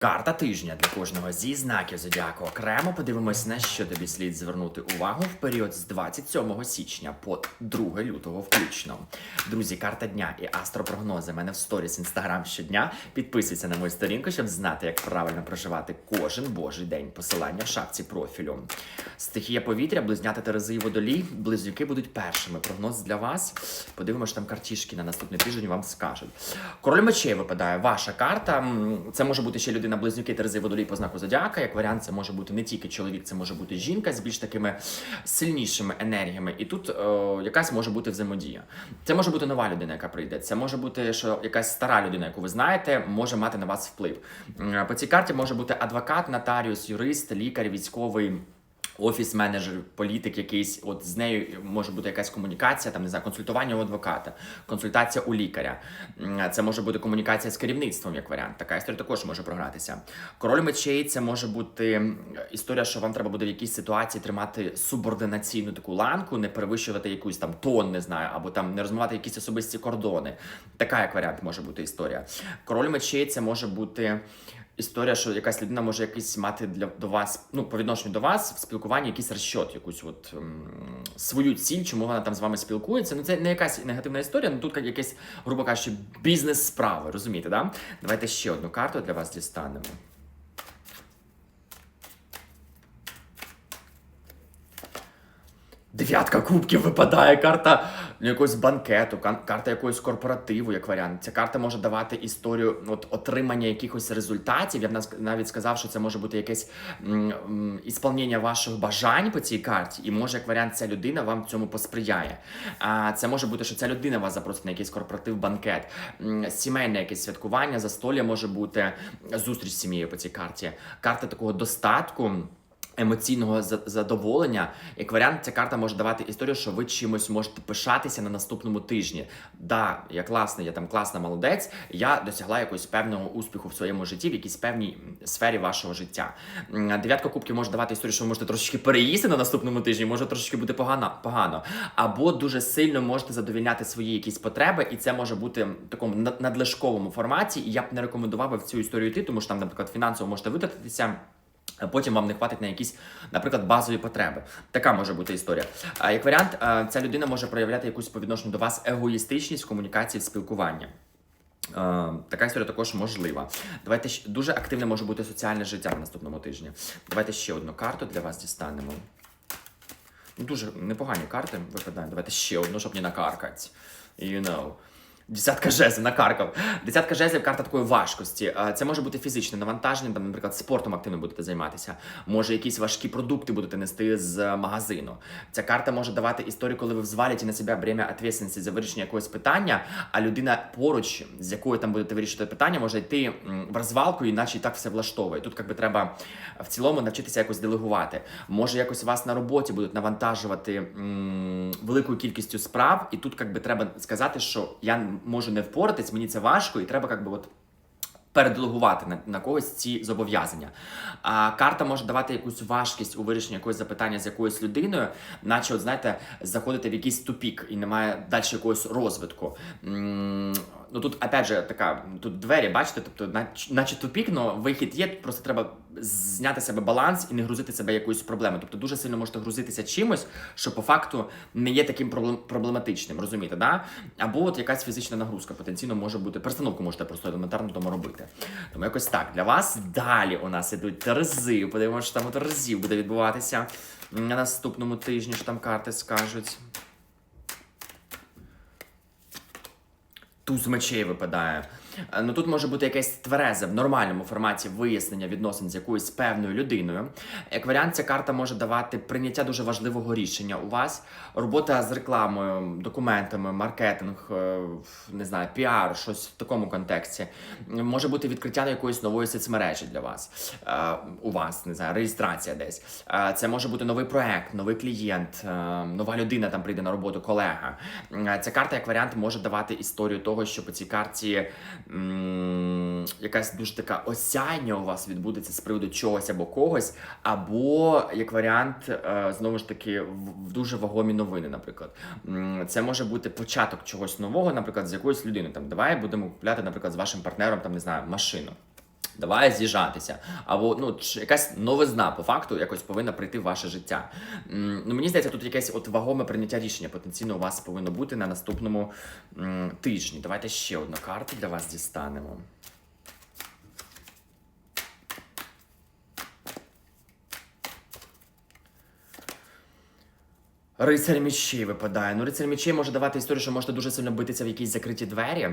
Карта тижня для кожного зі знаків зодіаку окремо подивимось, на що тобі слід звернути увагу в період з 27 січня по 2 лютого включно. Друзі, карта дня і астропрогнози в мене в сторіс інстаграм щодня. Підписуйся на мою сторінку, щоб знати, як правильно проживати кожен божий день. Посилання в шапці профілю. Стихія повітря, близняти Терези і водолій. Близнюки будуть першими. Прогноз для вас. Подивимось, там картішки на наступний тиждень вам скажуть. Король мечей випадає ваша карта. Це може бути ще людина близнюки Терези водолій по знаку зодіака. Як варіант, це може бути не тільки чоловік, це може бути жінка з більш такими сильнішими енергіями. І тут е, якась може бути взаємодія. Це може бути нова людина, яка прийде. Це може бути, що якась стара людина, яку ви знаєте, може мати на вас вплив. По цій карті може бути адвокат, нотаріус, юрист, лікар, військовий. Офіс-менеджер, політик якийсь, от з нею може бути якась комунікація, там не знаю, консультування у адвоката, консультація у лікаря. Це може бути комунікація з керівництвом, як варіант. Така історія також може програтися. Король мечей це може бути історія, що вам треба буде в якійсь ситуації тримати субординаційну таку ланку, не перевищувати якусь там тон, не знаю, або там не розмивати якісь особисті кордони. Така як варіант може бути історія. Король мечей це може бути. Історія, що якась людина може якийсь мати для до вас, ну по відношенню до вас в спілкуванні якийсь розчот, якусь от ем, свою ціль, чому вона там з вами спілкується. Ну це не якась негативна історія, ну тут як якесь, грубо кажучи, бізнес-справи, розумієте, да? Давайте ще одну карту для вас дістанемо. Дев'ятка кубків випадає карта якогось банкету, карта якогось корпоративу, як варіант. Ця карта може давати історію от, отримання якихось результатів. Я б навіть сказав, що це може бути якесь ісполнення ваших бажань по цій карті, і може, як варіант, ця людина вам цьому посприяє. А це може бути, що ця людина вас запросить на якийсь корпоратив, банкет, сімейне якесь святкування, застолля може бути зустріч з сім'єю по цій карті. Карта такого достатку емоційного задоволення. Як варіант, ця карта може давати історію, що ви чимось можете пишатися на наступному тижні. Да, я класний, я там класна молодець. Я досягла якогось певного успіху в своєму житті, в якійсь певній сфері вашого життя. Дев'ятка кубків може давати історію, що ви можете трошечки переїсти на наступному тижні, може трошечки бути погано, погано. Або дуже сильно можете задовільняти свої якісь потреби, і це може бути в такому над- надлишковому форматі. І я б не рекомендував би в цю історію йти, тому що там, наприклад, фінансово можете витратитися. Потім вам не хватить на якісь, наприклад, базові потреби. Така може бути історія. А як варіант, ця людина може проявляти якусь по відношенню до вас егоїстичність в комунікації в спілкуванні. Така історія також можлива. Давайте дуже активне може бути соціальне життя на наступному тижні. Давайте ще одну карту для вас дістанемо. Ну, Дуже непогані карти випадають. Давайте ще одну, щоб не накаркати. You know. Десятка жезлів накаркав. Десятка жезлів карта такої важкості. Це може бути фізичне навантаження, там, наприклад, спортом активно будете займатися. Може, якісь важкі продукти будете нести з магазину. Ця карта може давати історію, коли ви взвалите на себе бремя відповідальності за вирішення якогось питання, а людина поруч, з якою там будете вирішувати питання, може йти в розвалку, іначе і так все влаштовує. Тут якби треба в цілому навчитися якось делегувати. Може, якось вас на роботі будуть навантажувати м, великою кількістю справ, і тут якби треба сказати, що я можу не впоратись, мені це важко, і треба якби от. Переделегувати на, на когось ці зобов'язання. А карта може давати якусь важкість у вирішенні якогось запитання з якоюсь людиною, наче, от знаєте, заходити в якийсь тупік і немає далі якогось розвитку. М, Ну тут, опять же, така тут двері, бачите, тобто, нач- наче тупік, але вихід є. Просто треба зняти себе баланс і не грузити себе якоюсь проблемою. Тобто дуже сильно можете грузитися чимось, що по факту не є таким проблематичним, розумієте, да? Або от якась фізична нагрузка потенційно може бути. Перестановку можете просто елементарно вдома робити. Тому якось так. Для вас далі у нас ідуть терези. Подивимося, що там у терезів буде відбуватися на наступному тижні, що там карти скажуть. Туз мечей випадає. Е, Ну тут може бути якесь тверезе в нормальному форматі вияснення відносин з якоюсь певною людиною. Як варіант, ця карта може давати прийняття дуже важливого рішення у вас, робота з рекламою, документами, маркетинг, е, не знаю, піар, щось в такому контексті. Може бути відкриття якоїсь нової соцмережі для вас. Е, У вас не знаю, реєстрація десь. Це може бути новий проект, новий клієнт, нова людина там прийде на роботу, колега. Ця карта, як варіант, може давати історію того, що по цій карті якась дуже така осяння у вас відбудеться з приводу чогось або когось, або як варіант, е, знову ж таки, в дуже вагомі новини, наприклад. Це може бути початок чогось нового, наприклад, з якоюсь людиною. Там давай будемо купляти, наприклад, з вашим партнером, там не знаю, машину. Давай з'їжджатися. Або ну, якась новизна по факту якось повинна прийти в ваше життя. Ну, мені здається, тут якесь от вагоме прийняття рішення потенційно у вас повинно бути на наступному тижні. Давайте ще одну карту для вас дістанемо. Рицарь мечей випадає. Ну, рицарь мечей може давати історію, що можете дуже сильно битися в якісь закриті двері,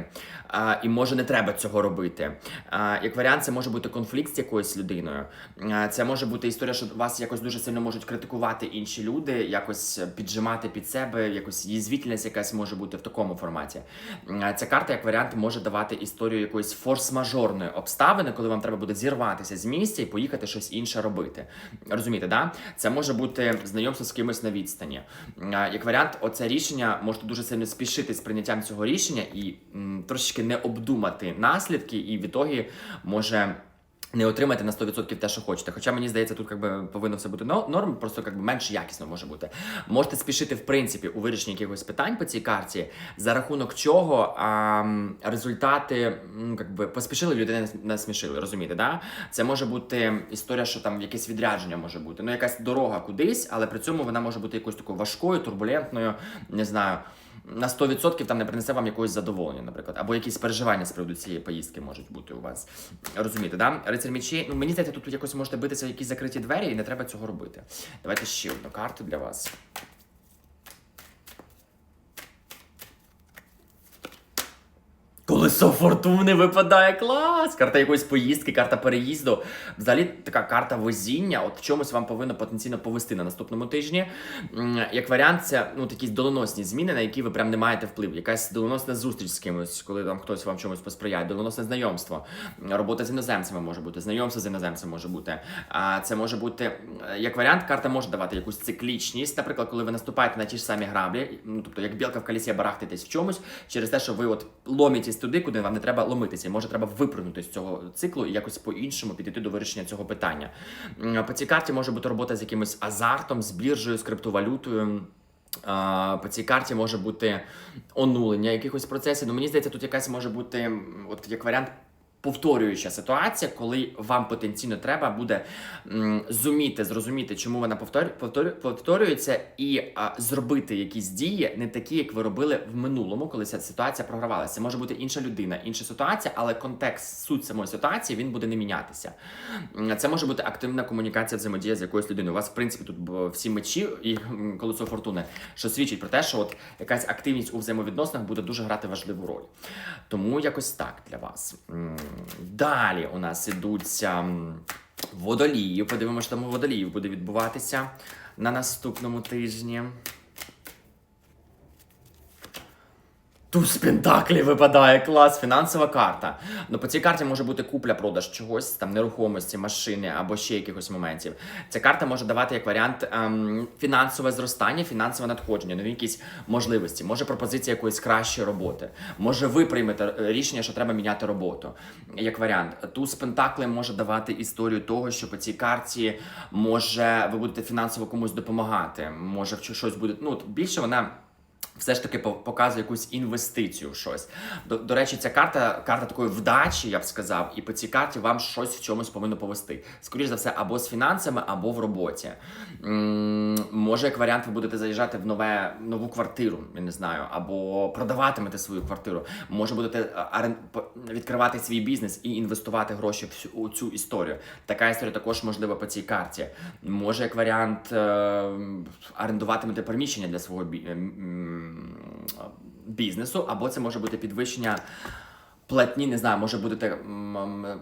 а, і може не треба цього робити. А, як варіант, це може бути конфлікт з якоюсь людиною. А, це може бути історія, що вас якось дуже сильно можуть критикувати інші люди, якось піджимати під себе, якось їзвітельність якась може бути в такому форматі. А, ця карта, як варіант, може давати історію якоїсь форс-мажорної обставини, коли вам треба буде зірватися з місця і поїхати щось інше робити. Розумієте, да? Це може бути знайомство з кимось на відстані. Як варіант, оце рішення можете дуже сильно спішити з прийняттям цього рішення і м, трошечки не обдумати наслідки, і в ітогі може. Не отримати на 100% те, що хочете. Хоча мені здається, тут якби повинно все бути норм, просто якби менш якісно може бути. Можете спішити в принципі у вирішенні якихось питань по цій карті, за рахунок чого а, результати м, якби поспішили, людей не насмішили. Розумієте, да? Це може бути історія, що там якесь відрядження може бути. Ну, якась дорога кудись, але при цьому вона може бути якоюсь такою важкою, турбулентною, не знаю. На 100% там не принесе вам якогось задоволення, наприклад, або якісь переживання з приводу цієї поїздки можуть бути у вас. Розумієте, да? Рицар мечей, ну мені здається, тут якось можете битися в якісь закриті двері, і не треба цього робити. Давайте ще одну карту для вас. Колесо фортуни випадає клас! Карта якоїсь поїздки, карта переїзду. Взагалі така карта возіння. От в чомусь вам повинно потенційно повести на наступному тижні. Як варіант, це ну такі доленосні зміни, на які ви прям не маєте впливу. Якась доленосна зустріч з кимось, коли там хтось вам чомусь посприяє, доленосне знайомство, робота з іноземцями може бути, знайомство з іноземцем може бути. А це може бути е, як варіант, карта може давати якусь циклічність. Наприклад, коли ви наступаєте на ті ж самі граблі, ну тобто як білка в колісі барахтитесь в чомусь через те, що ви от ломитесь туди, куди вам не треба ломитися. Може треба випрыгнути з цього циклу і якось по-іншому підійти до вирішення цього питання. По цій карті може бути робота з якимось азартом, з біржею, з криптовалютою. По цій карті може бути онулення якихось процесів. Ну мені здається, тут якась може бути, от як варіант. Повторююча ситуація, коли вам потенційно треба буде зуміти зрозуміти, чому вона повторю, повторю, повторюється, і зробити якісь дії не такі, як ви робили в минулому, коли ця ситуація програвалася. Може бути інша людина, інша ситуація, але контекст, суть самої ситуації він буде не мінятися. Це може бути активна комунікація, взаємодія з якоюсь людиною. У вас, в принципі, тут всі мечі і колесо фортуни, що свідчить про те, що от якась активність у взаємовідносинах буде дуже грати важливу роль. Тому якось так для вас. Далі у нас ідуться водолії. Подивимося, що там у водоліїв буде відбуватися на наступному тижні. Туз Пентаклів випадає клас, фінансова карта. Ну по цій карті може бути купля-продаж чогось, там нерухомості, машини або ще якихось моментів. Ця карта може давати як варіант ем, фінансове зростання, фінансове надходження, нові якісь можливості. Може пропозиція якоїсь кращої роботи. Може ви приймете е, рішення, що треба міняти роботу. Як варіант, туз Пентаклів може давати історію того, що по цій карті може ви будете фінансово комусь допомагати. Може щось буде. Ну більше вона все ж таки по- показує якусь інвестицію в щось. До, до речі, ця карта карта такої вдачі, я б сказав, і по цій карті вам щось в чомусь повинно повести. Скоріше за все, або з фінансами, або в роботі. м може, як варіант, ви будете заїжджати в нове нову квартиру, я не знаю, або продаватимете свою квартиру. Може, будете е, відкривати свій бізнес і інвестувати гроші в у цю історію. Така історія також можлива по цій карті. Може, як варіант, е, орендуватимете приміщення для свого бі... бізнесу, або це може бути підвищення. Платні, не знаю, може будете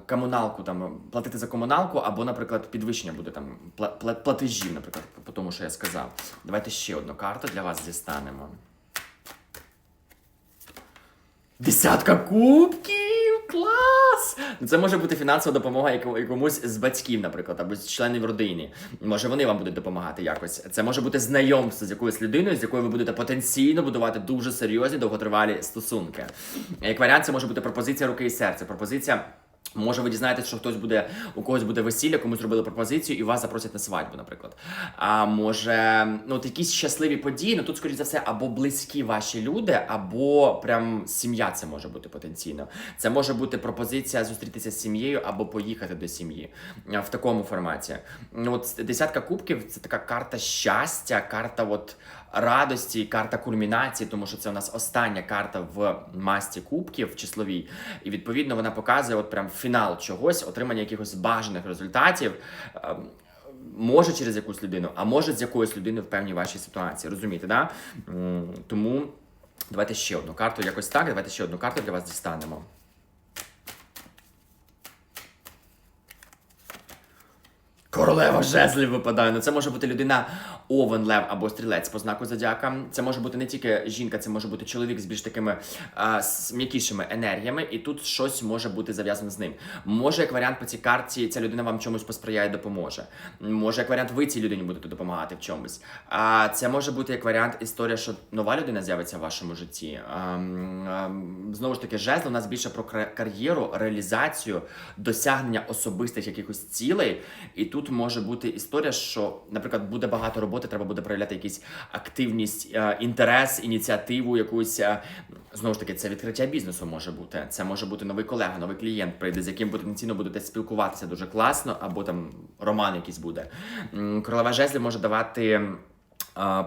комуналку там платити за комуналку, або, наприклад, підвищення буде там пла- пла- платежів, наприклад, по тому, що я сказав. Давайте ще одну карту для вас дістанемо. Десятка кубків! Ну, Це може бути фінансова допомога яко- якомусь з батьків, наприклад, або з членів родини. Може, вони вам будуть допомагати якось. Це може бути знайомство з якоюсь людиною, з якою ви будете потенційно будувати дуже серйозні довготривалі стосунки. Як варіант, це може бути пропозиція руки і серця, пропозиція. Може, ви дізнаєтесь, що хтось буде, у когось буде весілля, комусь зробили пропозицію, і вас запросять на свадьбу, наприклад. А може, ну от якісь щасливі події, ну тут, скоріш за все, або близькі ваші люди, або прям сім'я це може бути потенційно. Це може бути пропозиція зустрітися з сім'єю або поїхати до сім'ї в такому форматі. Ну, от десятка кубків це така карта щастя, карта от радості, карта кульмінації, тому що це у нас остання карта в масті кубків числовій, і відповідно вона показує от прям фінал чогось, отримання якихось бажаних результатів. ем, Може через якусь людину, а може з якоюсь людиною в певній вашій ситуації. Розумієте, да? Тому давайте ще одну карту. Якось так. Давайте ще одну карту для вас дістанемо. Королева жезлів випадає. Ну це може бути людина овен, лев або стрілець по знаку зодіака. Це може бути не тільки жінка, це може бути чоловік з більш такими а, з м'якішими енергіями, і тут щось може бути зав'язане з ним. Може, як варіант по цій карті, ця людина вам чомусь посприяє, допоможе. Може, як варіант, ви цій людині будете допомагати в чомусь. А це може бути як варіант історія, що нова людина з'явиться в вашому житті. А, а, знову ж таки, жезл у нас більше про кар'єру, реалізацію, досягнення особистих якихось цілей. І тут може бути історія, що, наприклад, буде багато роботи, треба буде проявляти якісь активність, е, інтерес, ініціативу, якусь е, знову ж таки, це відкриття бізнесу може бути. Це може бути новий колега, новий клієнт прийде, з яким потенційно будете спілкуватися дуже класно, або там роман якийсь буде. Королева жезлів може давати.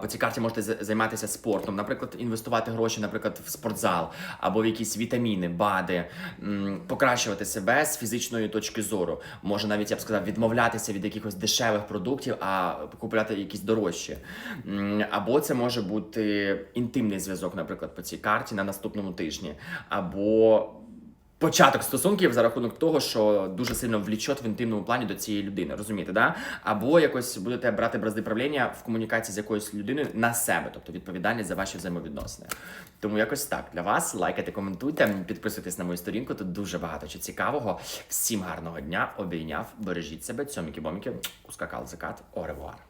По цій карті можете займатися спортом, наприклад, інвестувати гроші, наприклад, в спортзал або в якісь вітаміни, БАДи, покращувати себе з фізичної точки зору. Може навіть я б сказав, відмовлятися від якихось дешевих продуктів, а купувати якісь дорожчі. Або це може бути інтимний зв'язок, наприклад, по цій карті на наступному тижні, або початок стосунків за рахунок того, що дуже сильно влічот в інтимному плані до цієї людини, розумієте, да? Або якось будете брати бразди правління в комунікації з якоюсь людиною на себе, тобто відповідальність за ваші взаємовідносини. Тому якось так для вас лайкайте, коментуйте, підписуйтесь на мою сторінку. Тут дуже багато чого цікавого. Всім гарного дня, обійняв, бережіть себе, цьоміки-боміки, ускакал закат, оревуар.